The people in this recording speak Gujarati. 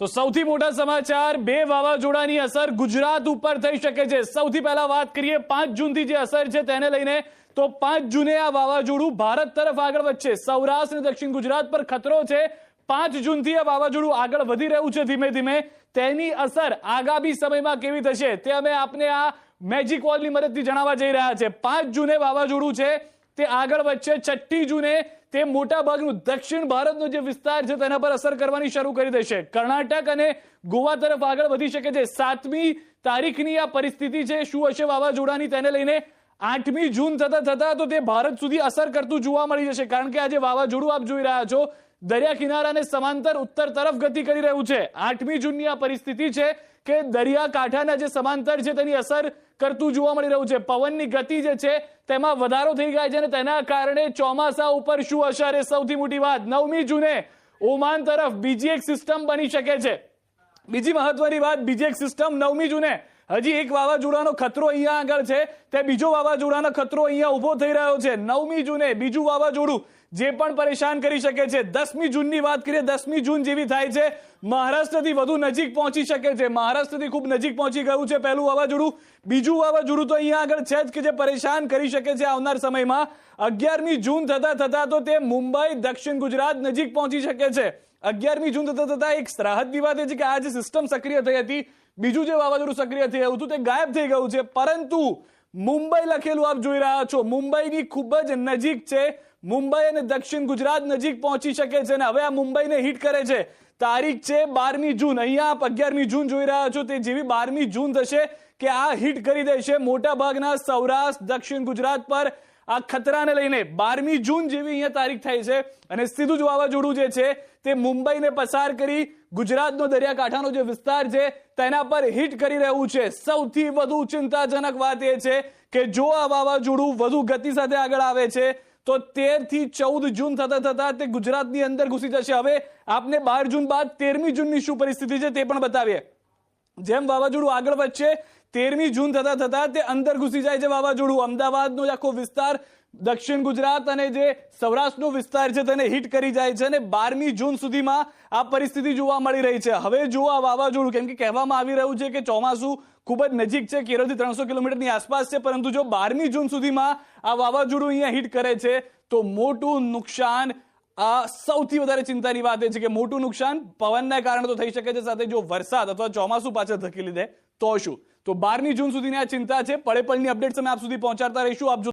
તો સૌથી મોટા સમાચાર બે વાવાઝોડાની અસર ગુજરાત ઉપર થઈ શકે છે. સૌથી પહેલા વાત કરીએ પાંચ જૂનથી જે અસર છે તેને લઈને. તો પાંચ જૂને આ વાવાઝોડું ભારત તરફ આગળ વધશે. સૌરાષ્ટ્ર અને દક્ષિણ ગુજરાત પર ખતરો છે. પાંચ જૂનથી આ વાવાઝોડું આગળ વધી રહ્યું છે ધીમે ધીમે. તેની અસર આગામી સમયમાં કેવી થશે તે અમે આપને આ મેજિક વોલની મદદથી જણાવવા જઈ રહ્યા છે. પાંચ જૂને વાવાઝોડું છે તે આગળ વધશે. છઠ્ઠી જૂને તે મોટા ભાગનું દક્ષિણ ભારતનો જે વિસ્તાર છે તેના પર અસર કરવાની શરૂ કરી દેશે. કર્ણાટક અને ગોવા તરફ આગળ વધી શકે છે. સાતમી તારીખની આ પરિસ્થિતિ છે, શું હશે વાવાઝોડાની તેને લઈને? આઠમી જૂન થતા થતા તો તે ભારત સુધી અસર કરતું જોવા મળી જશે. કારણ કે આજે વાવાઝોડું આપ જોઈ રહ્યા છો દરિયા કિનારાને સમાંતર ઉત્તર તરફ ગતિ કરી રહ્યું છે. આઠમી જૂનની આ પરિસ્થિતિ છે કે દરિયા કાંઠાના જે સમાંતર છે તેની અસર કરતું જોવા મળી રહ્યું છે. પવનની ગતિ જે છે તેમાં વધારો થઈ ગયા છે અને તેના કારણે ચોમાસા ઉપર શું અસર એ સૌથી મોટી વાત. નવમી જૂને ઓમાન તરફ બીજી એક સિસ્ટમ બની શકે છે. બીજી મહત્વની વાત, બીજી એક સિસ્ટમ નવમી જૂને. હજી એક વાવાઝોડાનો ખતરો અહીંયા આગળ છે. તે બીજો વાવાઝોડાનો ખતરો અહીંયા ઊભો થઈ રહ્યો છે. નવમી જૂને બીજું વાવાઝોડું જે પણ પરેશાન કરી શકે છે. દસમી જૂનની વાત કરીએ, દસમી જૂન જેવી થાય છે. મહારાષ્ટ્રથી વધુ નજીક પહોંચી શકે છે. મહારાષ્ટ્રથી ખૂબ નજીક પહોંચી ગયું છે પહેલું વાવાઝોડું. બીજું વાવાઝોડું તો અહીંયા આગળ છે જ કે જે પરેશાન કરી શકે છે આવનાર સમયમાં. અગિયારમી જૂન થતા થતા તો તે મુંબઈ, દક્ષિણ ગુજરાત નજીક પહોંચી શકે છે. અગિયારમી જૂન થતા થતા એક રાહતની વાત એ છે કે આ જે સિસ્ટમ સક્રિય થઈ હતી, બીજું જે વાવાઝોડું સક્રિય થયું હતું તે ગાયબ થઈ ગયું છે. પરંતુ મુંબઈ લખેલું આપ જોઈ રહ્યા છો. મુંબઈની ખૂબ જ નજીક છે. મુંબઈ અને દક્ષિણ ગુજરાત નજીક પહોંચી શકે છે અને હવે આ મુંબઈને હિટ કરે છે. તારીખ છે બારમી જૂન. અહીંયા આપ અગિયારમી જૂન જોઈ રહ્યા છો. તે જેવી બારમી જૂન થશે કે આ હિટ કરી દેશે મોટા ભાગના સૌરાષ્ટ્ર, દક્ષિણ ગુજરાત પર આ ખતરાને લઈને. બારમી જૂન જેવી અહીંયા તારીખ થાય છે અને સીધું જ વાવાઝોડું જે છે તે મુંબઈને પસાર કરી ગુજરાતનો દરિયાકાંઠાનો જે વિસ્તાર છે તેના પર હિટ કરી રહ્યું છે. સૌથી વધુ ચિંતાજનક વાત એ છે કે જો આ વાવાઝોડું વધુ ગતિ સાથે આગળ આવે છે તો તેરથી ચૌદ જૂન થતા થતા તે ગુજરાતની અંદર ઘૂસી જશે. હવે આપને બાર જૂન બાદ તેરમી જૂનની શું પરિસ્થિતિ છે તે પણ બતાવીએ. જેમ વાવાઝોડું આગળ વધશે તેરમી જૂન થતા થતા તે અંદર ઘૂસી જાય છે વાવાઝોડું. અમદાવાદનો આખો વિસ્તાર, દક્ષિણ ગુજરાત અને જે સૌરાષ્ટ્રનો વિસ્તાર છે તેને હિટ કરી જાય છે અને બારમી જૂન સુધીમાં આ પરિસ્થિતિ જોવા મળી રહી છે. હવે જો આ વાવાઝોડું, કેમ કે કહેવામાં આવી રહ્યું છે કે ચોમાસું ખૂબ જ નજીક છે કેરળથી ત્રણસો કિલોમીટરની આસપાસ છે, પરંતુ જો બારમી જૂન સુધીમાં આ વાવાઝોડું અહીંયા હિટ કરે છે, તો મોટું નુકસાન આ સૌથી વધારે ચિંતાની વાત એ છે કે મોટું નુકસાન પવનના કારણે તો થઈ શકે છે, સાથે જો વરસાદ અથવા ચોમાસું પાછળ ધકેલી દે તો શું? તો બારમી જૂન સુધીની આ ચિંતા છે પળે પળની અપડેટ્સ અમે આપ સુધી પહોંચાડતા રહીશું. આપ